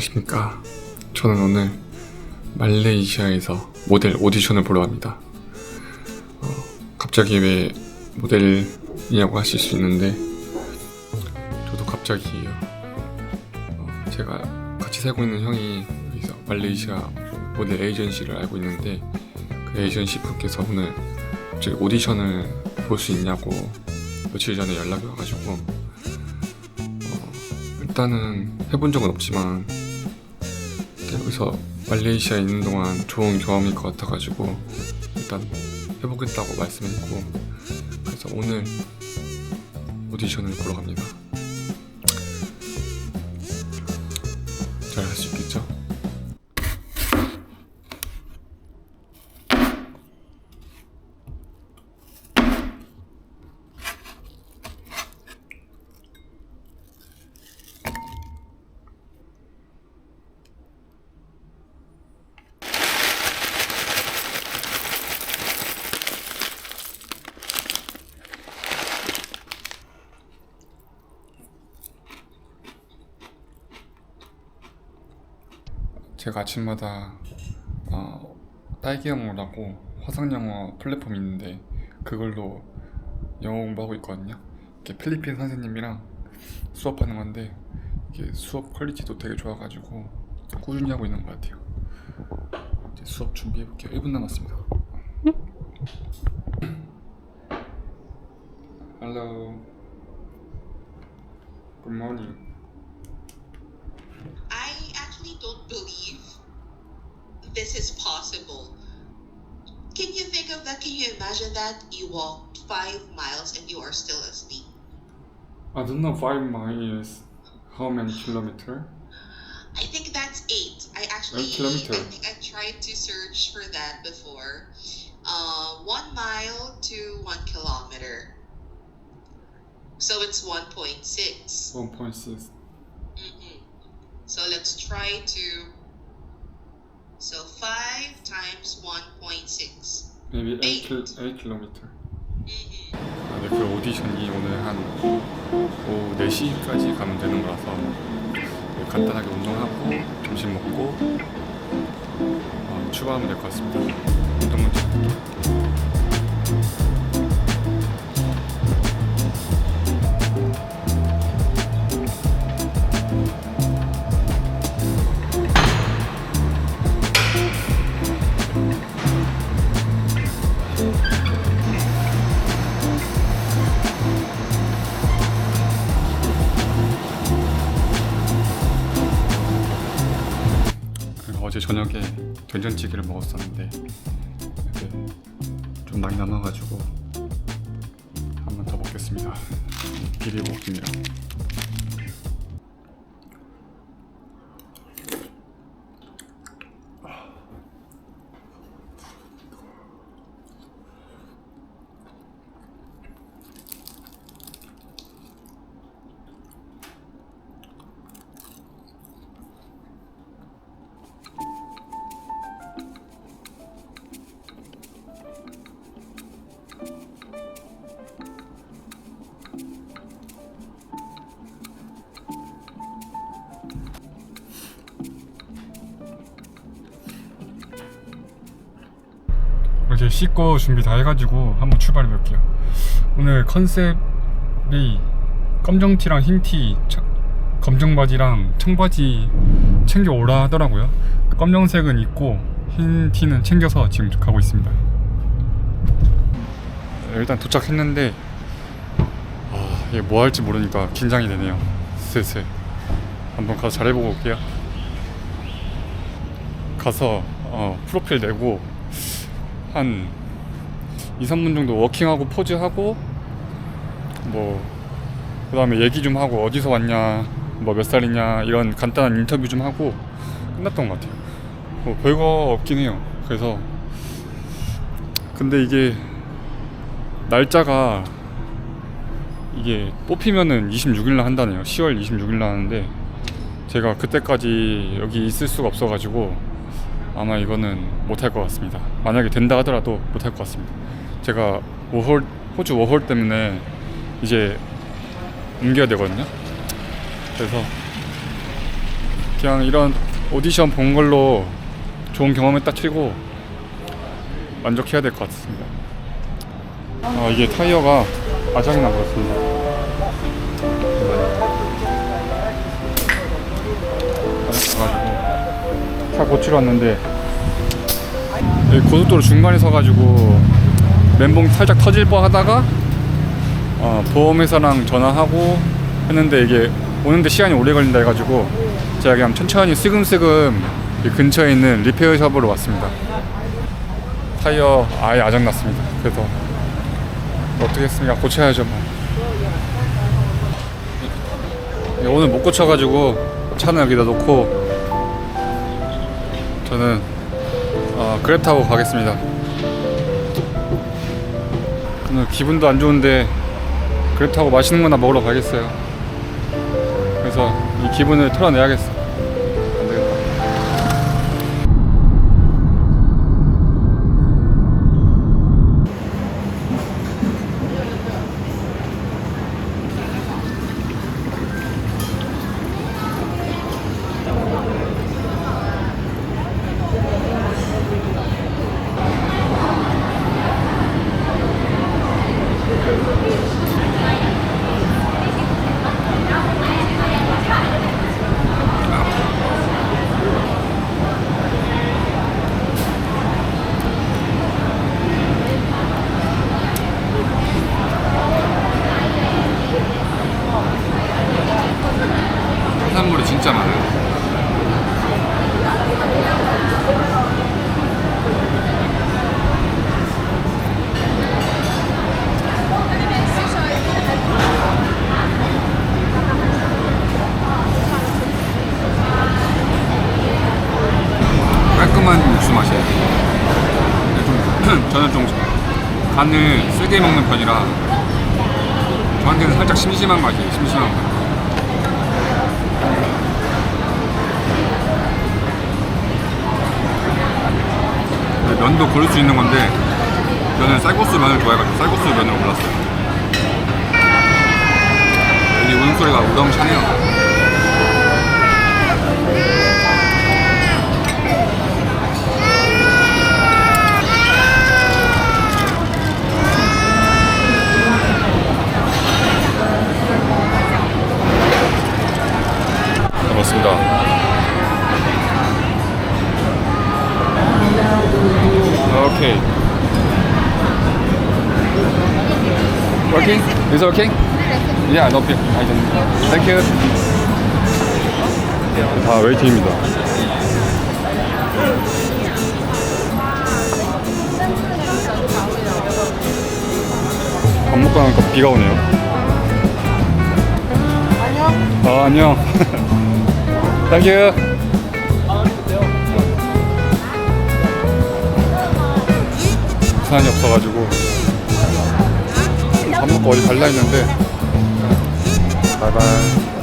안녕하십니까. 저는 오늘 말레이시아에서 모델 오디션을 보러 갑니다. 어, 갑자기 왜 모델이냐고 하실 수 있는데, 저도 갑자기예요. 어, 제가 같이 살고 있는 형이 여기서 말레이시아 모델 에이전시를 알고 있는데, 그 에이전시 분께서 오늘 갑자기 오디션을 볼 수 있냐고 며칠 전에 연락이 와가지고, 어, 일단은 해본 적은 없지만 여기서 말레이시아에 있는 동안 좋은 경험일 것 같아가지고 일단 해보겠다고 말씀했고 그래서 오늘 오디션을 보러 갑니다. 제가 아침마다 어, 딸기 영어라고 화상 영어 플랫폼이 있는데 그걸로 영어 공부하고 있거든요. 이게 필리핀 선생님이랑 수업하는 건데 이게 수업 퀄리티도 되게 좋아가지고 꾸준히 하고 있는 것 같아요. 이제 수업 준비해 볼게요. 1분 남았습니다. Hello. Good morning. I don't believe this is possible. Can you think of that? Can you imagine that? You walked five miles and you are still asleep. I don't know five miles. How many kilometer? I think that's eight. I actually, Eight kilometer. I think I tried to search for that before. Uh, one mile to one kilometer. So it's 1.6. One point six. Mm-mm. So let's try to. So 5 times 1.6. Maybe eight Eight. kil eight kilometer. Mm-hmm. 아, 네, 그 오디션이 오늘 한 오후 4시까지 가면 되는 거라서 네, 간단하게 운동하고 점심 먹고 어, 출발하면 될 것 같습니다. 운동 먼저 어제 저녁에 된장찌개를 먹었었는데 좀 많이 남아가지고 한 번 더 먹겠습니다. 먹기네요. 씻고 준비 다 해가지고 한번 출발해 볼게요. 오늘 컨셉이 검정 티랑 흰 티, 검정 바지랑 청바지 챙겨 오라 하더라고요. 검정색은 있고 흰 티는 챙겨서 지금 가고 있습니다. 일단 도착했는데 아, 이게 뭐 할지 모르니까 긴장이 되네요. 슬슬 한번 가서 잘해보고 올게요. 가서 어, 프로필 내고 한 2, 3분 정도 워킹하고 포즈하고 뭐 그다음에 얘기 좀 하고 어디서 왔냐 뭐 몇 살이냐 이런 간단한 인터뷰 좀 하고 끝났던 것 같아요. 뭐 별거 없긴 해요. 그래서 근데 이게 날짜가 이게 뽑히면은 26일 날 한다네요. 10월 26일 날 하는데 제가 그때까지 여기 있을 수가 없어가지고 아마 이거는 못할 것 같습니다. 만약에 된다 하더라도 못할 것 같습니다. 제가 워홀 호주 워홀 때문에 이제 옮겨야 되거든요. 그래서 그냥 이런 오디션 본 걸로 좋은 경험했다 치고 만족해야 될 것 같습니다. 아 이게 타이어가 아작이 난 것 같습니다. 차 고치러 왔는데 고속도로 중간에 서가지고 멘붕 살짝 터질 뻔 하다가 어, 보험회사랑 전화하고 했는데 이게 오는데 시간이 오래 걸린다 해가지고 제가 그냥 천천히 슬금슬금 이 근처에 있는 리페어 샵으로 왔습니다. 타이어 아예 아작났습니다. 그래서 어떻게 했습니까? 고쳐야죠. 뭐. 예, 오늘 못 고쳐가지고 차는 여기다 놓고 저는 어, 그랩 타고 가겠습니다. 오늘 기분도 안 좋은데 그랩 타고 맛있는 거나 먹으러 가겠어요. 그래서 이 기분을 털어내야겠어. 간을 세게 먹는 편이라 저한테는 살짝 심심한 맛이에요. 심심한 맛. 근데 면도 고를 수 있는 건데 저는 쌀국수 면을 좋아해가지고 쌀국수 면을 골랐어요. 여기 우는 소리가 우렁차네요. 맞습니다. Okay. Working? Is okay? Yeah, no problem. I can. Thank you. 다 웨이팅입니다. 밥 먹고 나니까 비가 오네요. 안녕. 아, 안녕. 땡큐. 부산이 없어가지고 밥 먹고 어디 갈라 했는데 바이바이